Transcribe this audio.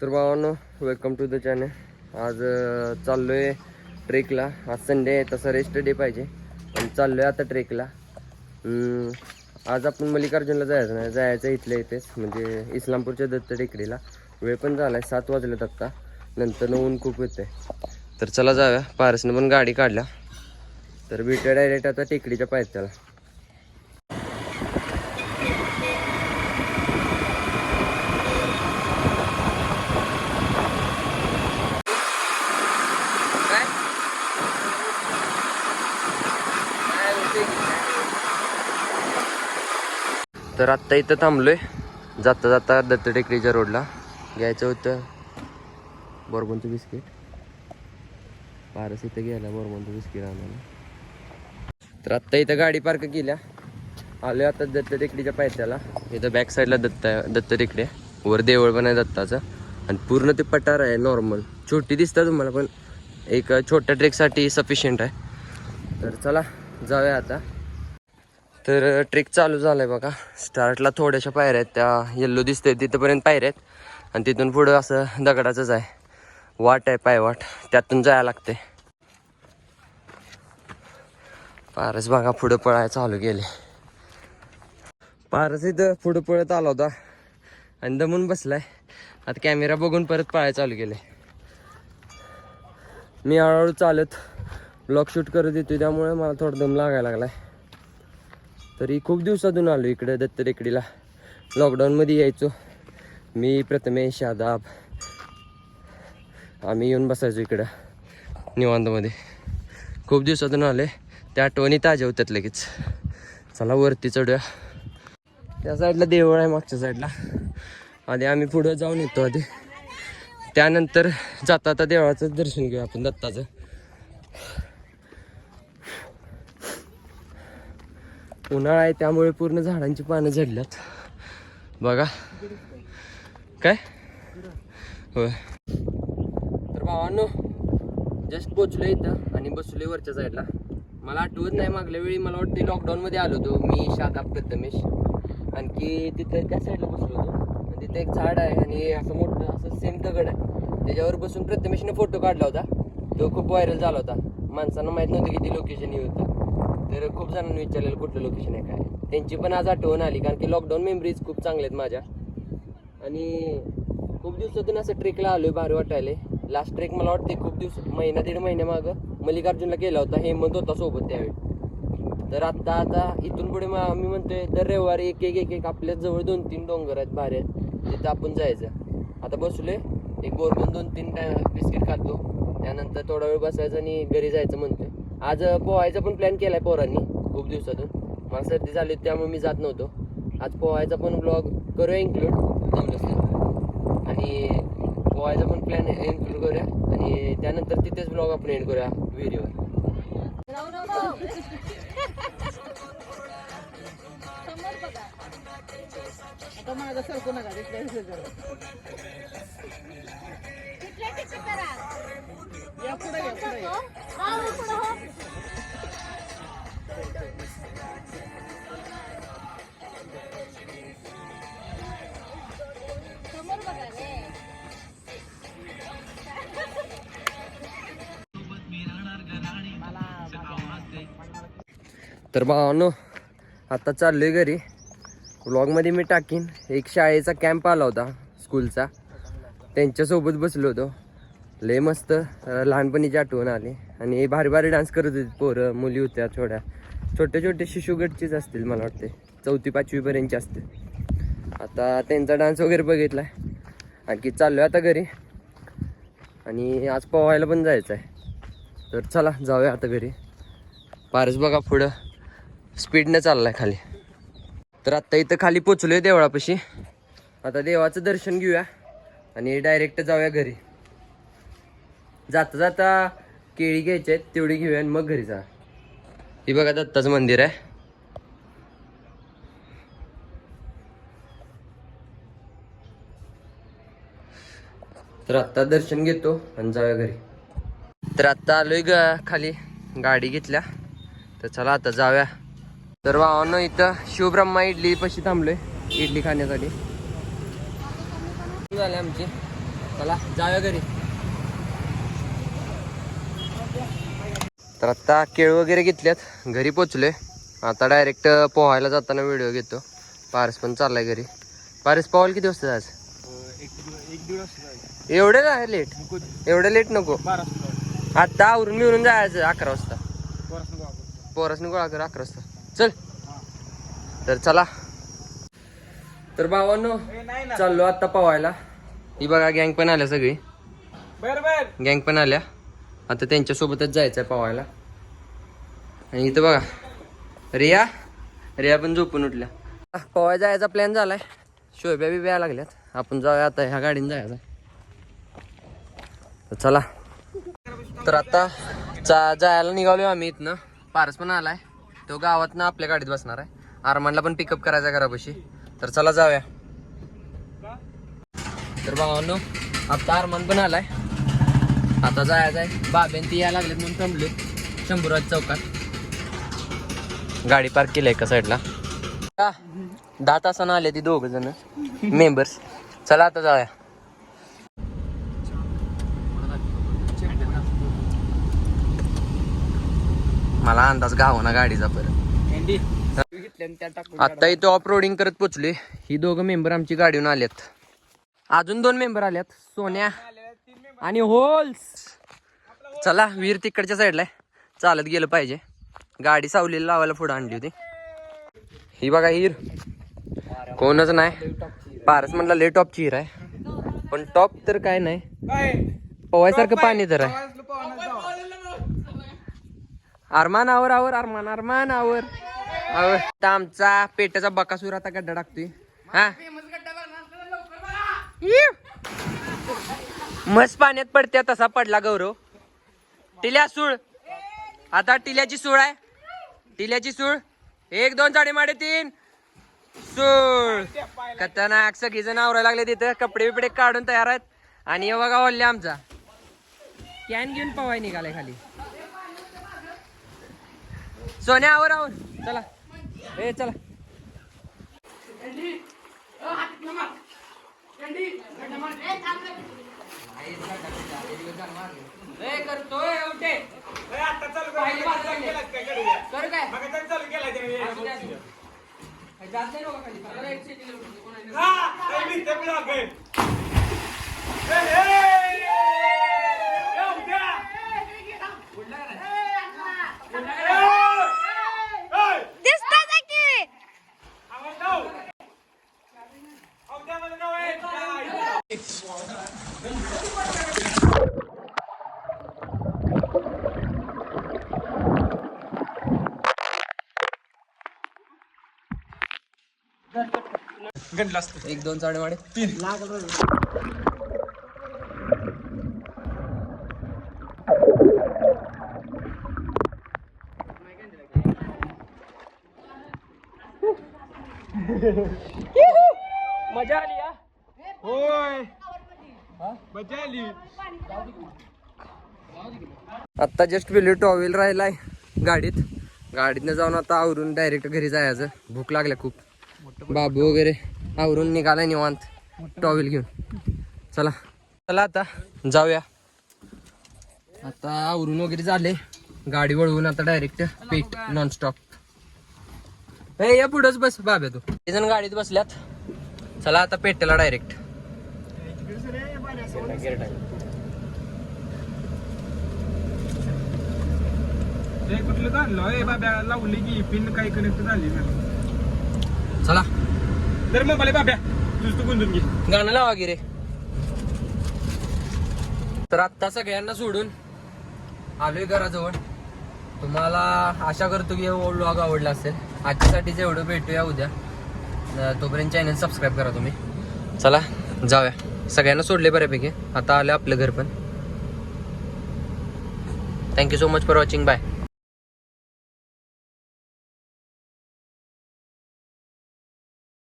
तर भावांनो welcome to the channel आज चाललो चाललोय ट्रेकला. आज संडे आहे तसा रेस्ट डे पाहिजे. आणि चाललोय आता ट्रेकला. आज आपण मल्लिकार्जुनला जायचं नाही. जायचं इथल्या इथेच म्हणजे इस्लामपूरच्या दत्त टेकडीला. वेळ पण झाला आहे सात वाजलेत आत्ता नंतर ऊन खूप येते तर चला जाऊया. पारसनं पण गाडी काढल्या. तर बीटा डायरेक्ट आता टेकडीच्या पायथ्याला काय तर आत्ता इथं थांबलोय. जाता जाता दत्त टेकडीच्या रोडला. घ्यायचं होतं बॉर्बनचं बिस्किट. पारस इथं गेला बॉर्बनचं बिस्किट आणायला. तर आत्ता इथं गाडी पार्क केल्या. आलोय आता दत्त टेकडीच्या पायथ्याला. इथं बॅक साईडला दत्त दत्त टेकडी वर देवळ पण आहे दत्ताचं. आणि पूर्ण ते पठार आहे नॉर्मल छोटी दिसतात तुम्हाला पण एक छोट्या ट्रेकसाठी सफिशियंट आहे. तर चला जाऊया आता. तर ट्रेक चालू झालाय बघा. स्टार्टला थोड्याशा पायऱ्या आहेत. त्या येल्लो दिसते तिथंपर्यंत पायऱ्या आहेत. आणि तिथून पुढं असं दगडाचंच आहे. वाट आहे पायवाट. त्यातून जायला लागते पारस बघा पुढं पळायला चालू केले पारस इथं पुढं पळत आला होता. आणि दमून बसलाय. आता कॅमेरा बघून परत पळायला चालू केले मी हळूहळू चालत ब्लॉग शूट करत येतो त्यामुळे मला थोडं दम लागायला लागलाय. तरी खूप दिवसातून आलो इकडं दत्त टेकडीला लॉकडाऊनमध्ये यायचो. मी प्रथमेश यादाब आम्ही येऊन बसायचो इकडं निवांतमध्ये. खूप दिवसातून आले. त्या आठवणी ताज्या होत्यात लगेच. चला वरती चढूया. त्या साईडला देवळ आहे मागच्या साईडला. आधी आम्ही पुढं जाऊन येतो आधी. त्यानंतर जाता आता देवळाचं दर्शन घेऊ आपण दत्ताचं. उन्हाळा आहे त्यामुळे पूर्ण झाडांची पानं झडल्यात. बघा. काय? होय. तर भावांनो जस्ट पोचलो इथं आणि बसलोय वरच्या साईडला मला आठवत नाही मागल्या वेळी मला वाटतं लॉकडाऊनमध्ये आलो होतो. मी शादाब प्रथमेश. आणखी तिथं त्या साईडला बसलो होतो. आणि तिथे एक झाड आहे आणि असं मोठं असं सेम दगड आहे. त्याच्यावर बसून प्रथमेशने फोटो काढला होता. तो खूप व्हायरल झाला होता. माणसांना माहीत नव्हतं किती लोकेशन हे होतं. तर खूप जणांनी विचारलेलं कुठलं लोकेशन आहे काय. त्यांची पण आज आठवण आली कारण की लॉकडाऊन मेमरीज खूप चांगल्या आहेत माझ्या. आणि खूप दिवसातून असं ट्रेकला आलो आहे भारी वाटायले. लास्ट ट्रेक मला वाटते खूप दिवस महिना दीड महिन्यामागं मल्लिकार्जुनला केला होता हेमंत होता सोबत त्यावेळी. तर आता आता इथून पुढे आम्ही मी म्हणतोय दर रविवारी एक एक एक एक आपल्या जवळ दोन तीन डोंगर आहेत भारी आहेत. तिथं आपण जायचं. आता बसलोय एक बोरबन दोन तीन टाय बिस्किट खातो. त्यानंतर थोडा वेळ बसायचं आणि घरी जायचं म्हणतोय. आज पोहायचा पण प्लॅन केलाय पोरांनी खूप दिवसातून. मला सर्दी झाली होती त्यामुळे मी जात नव्हतो. आज पोहायचा पण ब्लॉग करूया इन्क्लूड जमलंच तर आणि पोहायचा पण प्लॅन इन्क्लूड करूया. आणि त्यानंतर तिथेच ब्लॉग आपण एंड करूया व्हिडिओ आता माझा सरकू नका तिथल्या इथे जरा. या पुढे या पुढे या. तर भावानो आता चाललोय घरी. व्लॉगमध्ये मी टाकीन. एक शाळेचा कॅम्प आला होता स्कूलचा त्यांच्यासोबत बसलो होतो. लय मस्त लहानपणीची आठवण आली. आणि भारी भारी डान्स करत होती पोरं मुली होत्या थोड्या. छोटे छोटे शिशुगटचीच असतील मला वाटते चौथी पाचवीपर्यंतची असतील. आता त्यांचा डान्स वगैरे बघितलाय. आणखी चाललोय आता घरी. आणि आज पोहायला पण जायचं आहे तर चला जाऊया आता घरी. पारस बघा पुढं. स्पीडनं चाललाय खाली. तर आत्ता इथं खाली पोचलोय देवळापाशी. आता देवाचं दर्शन घेऊया आणि डायरेक्ट जाऊया घरी. जाता जाता केळी घ्यायची आहेत तेवढी घेऊया आणि मग घरी जा. ही बघा दत्ताचं मंदिर आहे. तर आत्ता दर्शन घेतो आणि जाऊया घरी. तर आत्ता आलोय ग खाली. गाडी घेतल्या. तर चला आता जाऊया. तर भावानं इथं शिवब्रह्मा इडली पशी थांबलोय इडली खाण्यासाठी. झाली आमची. चला जाऊया घरी. तर आता केळ वगैरे घेतल्यात घरी पोचलोय. आता डायरेक्ट पोहायला जाताना व्हिडिओ घेतो. पारस पण चाललाय घरी. पारस पोहायला किती वाजता आज? एवढे काय लेट एवढं लेट नको. बारा आता आवरून मिळून जायचं अकरा वाजता. पोरासने गोळा कर अकरा वाजता. चल. तर चला. तर भावांनो चाललो आता पवायला. ही बघा गँग पण आल्या सगळी. गँग पण आल्या. आता त्यांच्यासोबतच जायचं आहे पवायला. आणि इथं बघा. रिया रिया पण झोपून उठल्या. पवाय जायचा प्लॅन झालाय. शोभ्या बी व्याया लागल्यात. आपण जाऊया आता ह्या गाडीने जायचं. चला. तर आता जा जायला निघालोय आम्ही इथनं. पारस पण आलाय. तो गावातनं आपल्या गाडीत बसणार आहे. आरमानला पण पिकअप करायचा घरापाशी. तर चला जाऊया. तर भावांनो आता आरमान पण आलाय. आता जायचं आहे बाबेन ती यायला लागलेत म्हणून थांबले. शंभूराज चौकात. गाडी पार्क केली एका साईडला का? दहा तासानं आले ती दोघ जण. मेंबर्स चला आता जाऊया. मला अंदाज गाव ना गाडीचा परत आता इथं ऑफ रोडिंग करत पोचले ही दोघं मेंबर आमची गाडीहून आल्यात. अजून दोन मेंबर आल्यात. सोन्या आणि होल्स. चला वीर तिकडच्या साईडला चालत गेलं पाहिजे. गाडी सावलीला लावायला पुढे आणली होती. ही बघा हिर. कोणच नाही. पारस म्हणला ले टॉपची हिर आहे. पण टॉप तर काय नाही. पवायसारखं पाणी तर आहे. अरमान आवर आवर अरमान अरमान आवर. आवर. आता आमचा पेट्याचा बकासूर आता गड्डा टाकतोय. हा? मस्त पाण्यात पडते तसा पडला गौरव. टिल्या सूळ. आता टिल्याची सूळ आहे. टिल्याची सूळ. एक दोन साडेमाडे तीन. सूळ. खतरनाक. सगळी जण आवरायला लागले तिथं कपडे बिपडे काढून तयार आहेत. आणि बघा ओल्ले आमचा. कॅन घेऊन पवाय निघालाय खाली. सोन्या आवर आवर चला ए चला ए, करतोय, उठे. पाहिली बाजूला घे. करू काय? असू दे, असू दे. जात नाही नव्हं खाली. जरा एक सेकंद उठतो. कोणाला- असतो. एक दोन साडे माडे मजा आली हा? होय. मजा आली. आत्ता जस्ट पिलो टॉवेल राहिलाय गाडीत. गाडीतनं जाऊन आता आवरून डायरेक्ट घरी जायचं. भूक लागल्या खूप. बाबू वगैरे. आवरून निघालाय निवांत. टॉवेल घेऊन. चला. चला आता. जाऊया. आता आवरून वगैरे झाले. गाडी वळवून आता डायरेक्ट पेट नॉनस्टॉप हे या पुढंच बस बाब्या तू. ते जण गाडीत बसल्यात. चला आता पेटला डायरेक्ट कुठलं बाब्या लावली की पिन काही कनेक्ट झाली चला. तर मग मला बाब्या तुझ तू घे. गाणं लावा गिरे तर आत्ता सगळ्यांना सोडून आलोय घराजवळ. तुम्हाला आशा करतो की व्लॉग आवडला असेल. आजच्यासाठी जेवढं भेटूया उद्या तोपर्यंत चॅनल सबस्क्राईब करा तुम्ही. चला जाऊया. सगळ्यांना सोडले बऱ्यापैकी. आता आलं आपलं घर पण. Thank you so much for watching bye